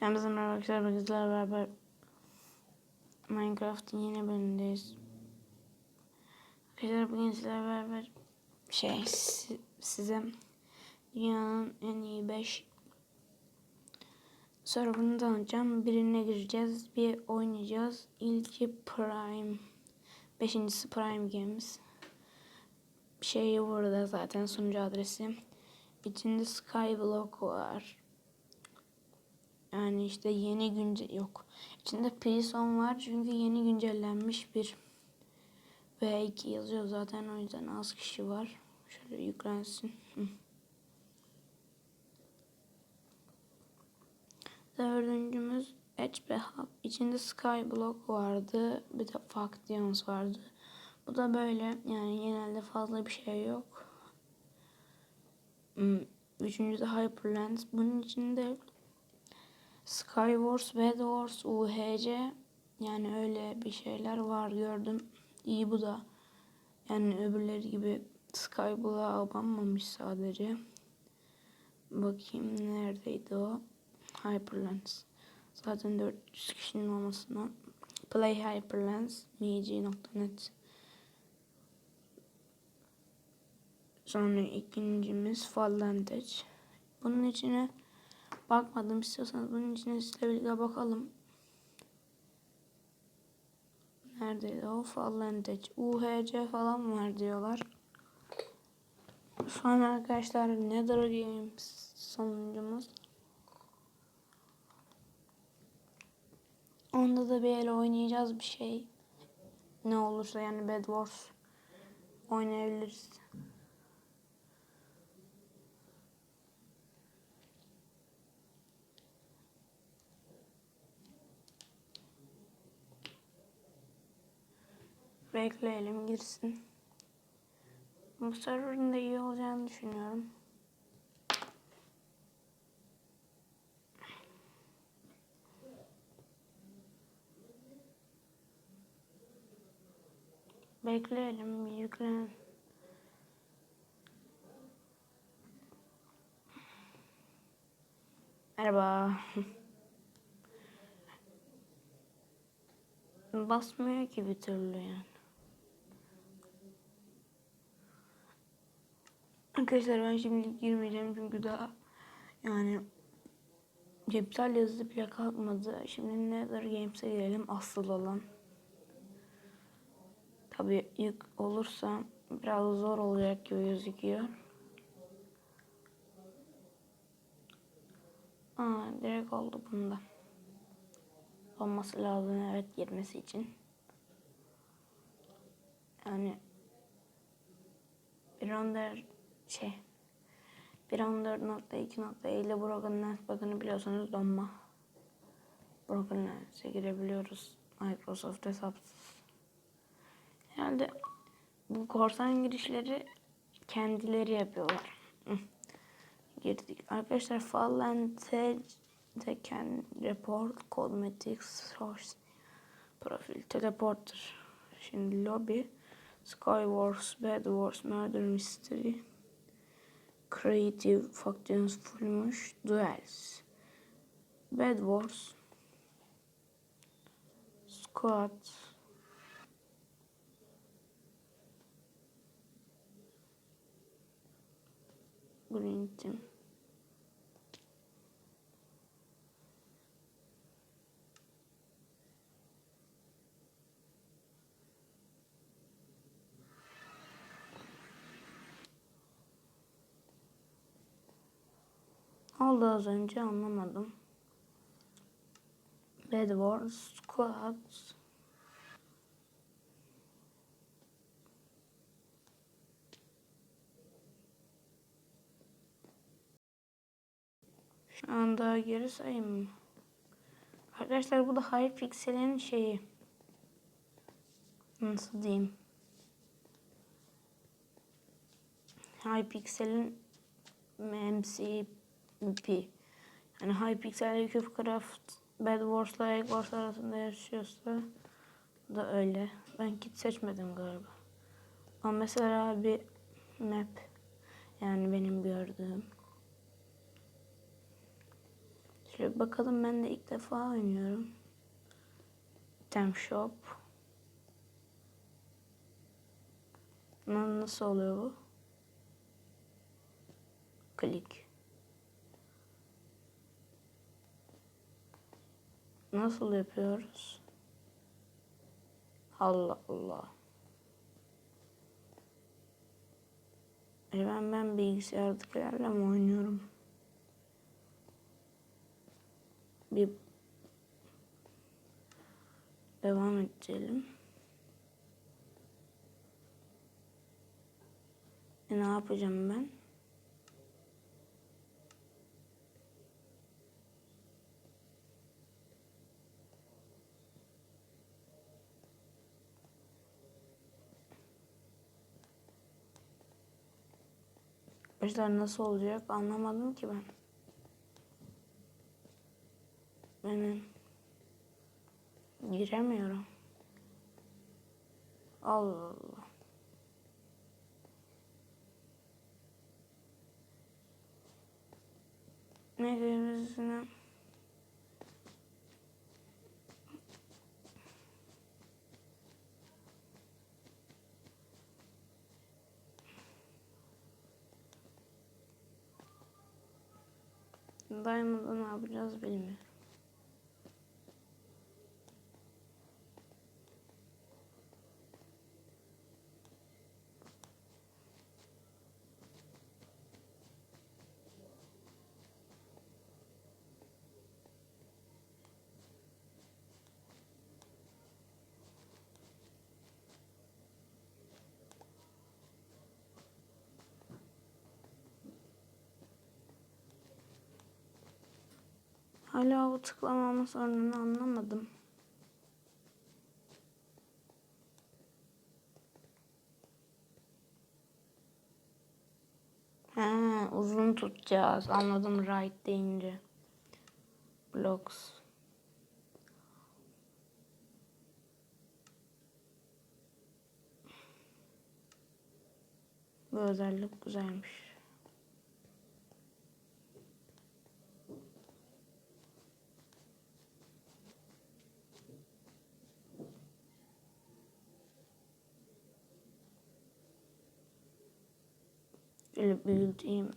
Yani bizim arkadaşlar bizlerle beraber Minecraft'ın yeni bölümündeyiz. Arkadaşlar bugün sizlerle beraber şey si- size dünyanın en iyi 5 serverını tanıtacağım. Birine gireceğiz, bir oynayacağız. İlki Prime. Beşincisi Prime Games. Şey burada zaten sunucu adresi. İçinde Skyblock var. Yani işte yeni güncel yok. İçinde Prison var çünkü yeni güncellenmiş bir V2 yazıyor zaten o yüzden az kişi var. Şöyle yüklensin. Hı. Dördüncümüz HP Hub. İçinde Skyblock vardı. Bir de Factions vardı. Bu da böyle yani genelde fazla bir şey yok. Hmm, Üçüncü de Hyperlands. Bunun içinde Skywars, Bed Wars, UHC yani öyle bir şeyler var gördüm. İyi bu da. Yani öbürleri gibi Skyblock'a abanmamış sadece. Bakayım neredeydi o? Hyperlands. Zaten 400 kişinin olmasına. Play Hyperlands, mg.net. Sonra ikincimiz Fallentage. Bunun içine bakmadım istiyorsanız bunun içine sizle birlikte bakalım. Neredeydi o Fallentage? UHC falan var diyorlar. Sonra arkadaşlar Nether Games sonuncumuz. Onda da bir el oynayacağız bir şey. Ne olursa yani Bed Wars oynayabiliriz. Bekleyelim girsin. Bu serverın da iyi olacağını düşünüyorum. Bekleyelim yüklen. Merhaba. Basmıyor ki bir türlü yani. Arkadaşlar ben şimdi girmeyeceğim çünkü daha yani iptal yazısı bile kalkmadı. Şimdi Nether Games'e girelim asıl olan. Tabi yük olursa biraz zor olacak gibi gözüküyor. Aa, direkt oldu bunda. Olması lazım evet girmesi için. Yani bir under şey 1.14.2.50 ile Broken Lens bakını biliyorsanız donma. Broken Lens'e girebiliyoruz. Microsoft hesapsız. Herhalde bu korsan girişleri kendileri yapıyorlar. Girdik. Arkadaşlar Fallentage can report cosmetic source profil teleporter. Şimdi lobby Skywars, Bed Wars, Murder Mystery Creative Factions fullmuş. Duels. Bed Wars. Squad. Green Team oldu az önce anlamadım. Bed Wars Squad Şu anda geri sayayım mı? Arkadaşlar bu da Hypixel'in şeyi. Nasıl diyeyim? Hypixel'in MCP. Yani Hypixel, Cubecraft, Bed Wars'la Egg Wars arasında yaşıyorsa da öyle. Ben kit seçmedim galiba. Ama mesela bir map yani benim gördüğüm Şöyle bakalım ben de ilk defa oynuyorum. Item Shop. Na- Nasıl oluyor bu? Klik. Nasıl yapıyoruz? Allah Allah. E ben ben bilgisayardakilerle mi oynuyorum? Bir devam edelim. E ne yapacağım ben? Arkadaşlar nasıl olacak anlamadım ki ben. Benim giremiyorum. Allah Allah. Ne gözüne Diamond'da ne yapacağız bilmiyorum. Hala o tıklamama sorununu anlamadım. He, uzun tutacağız. Anladım right deyince. Blocks. Bu özellik güzelmiş. Şöyle büyüteyim.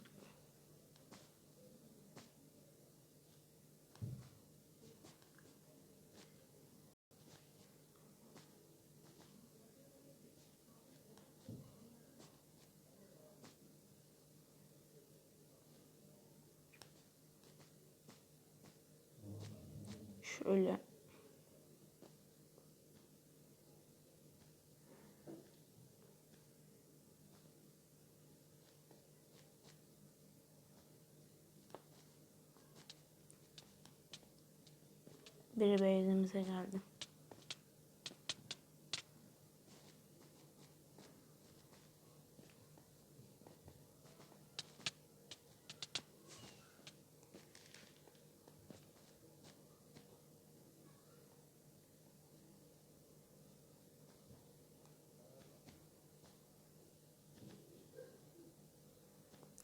Şöyle. Biri base'imize geldi.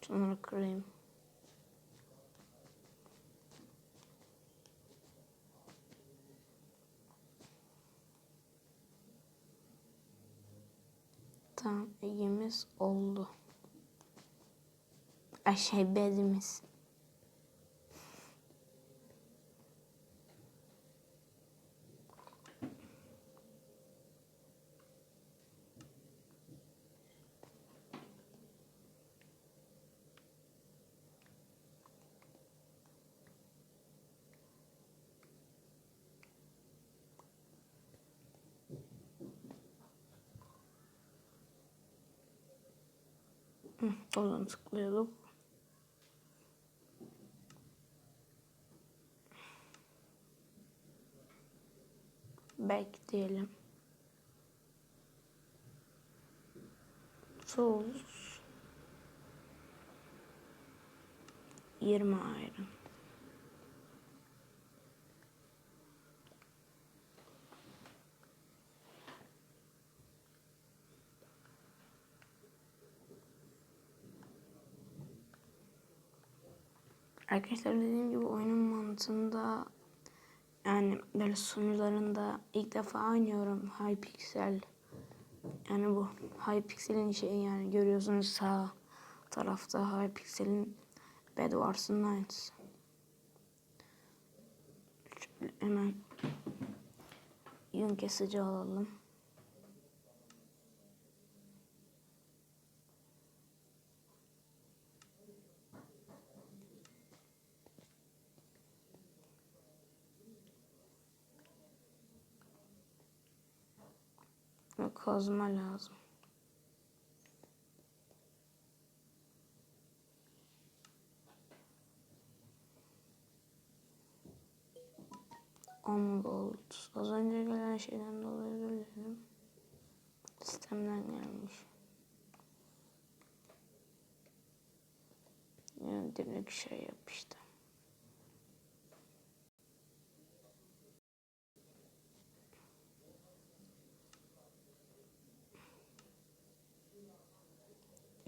Şunları kırayım. Tamam egimiz oldu. Ay şey bezimiz. Oradan tıklayalım. Back diyelim. Tools. 20 iron. Arkadaşlar dediğim gibi oyunun mantığını Yani böyle sunucularında ilk defa oynuyorum Hypixel. Yani bu Hypixel'in şeyi yani görüyorsunuz sağ tarafta Hypixel'in Bed Wars Nights. Hemen yün kesici alalım. Ve kazma lazım. On gold. Az önce gelen şeyden dolayı özür. Sistemden gelmiş. Yani direkt şey yapıştı.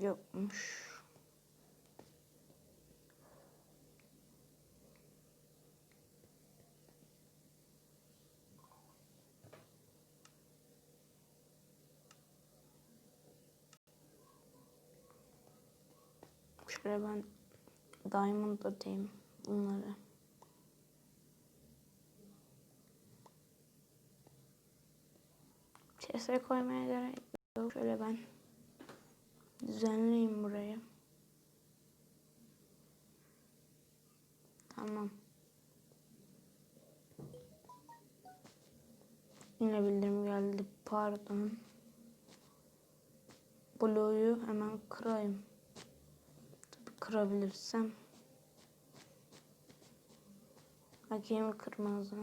Yokmuş. Şöyle ben diamond atayım bunları. Chest'e koymaya gerek yok. Şöyle ben düzenleyeyim burayı. Tamam. Yine bildirim geldi. Pardon. Blue'yu hemen kırayım. Tabii kırabilirsem. Bakayım kırmızı.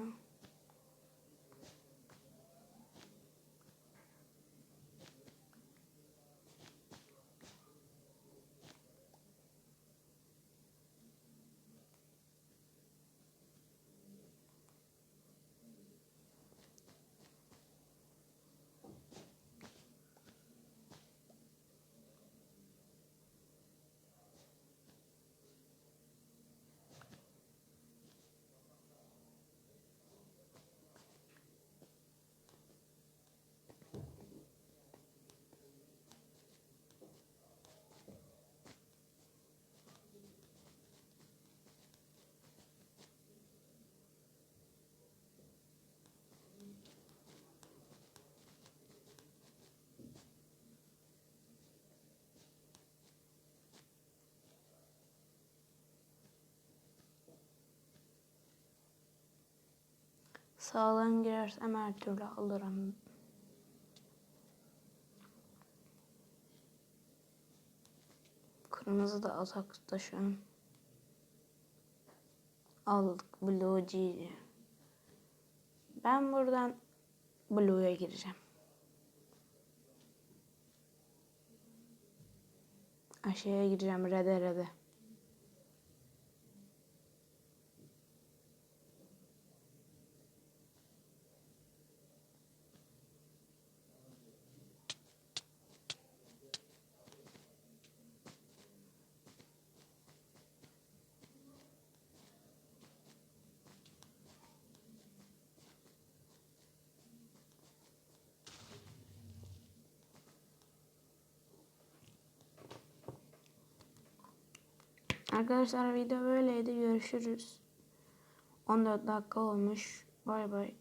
Sağdan girersem her türlü alırım. Kırmızı da atakta şu an. Aldık Blue G. Ben buradan Blue'ya gireceğim. Aşağıya gireceğim Red'e Red'e. Arkadaşlar video böyleydi. Görüşürüz. 14 dakika olmuş. Bay bay.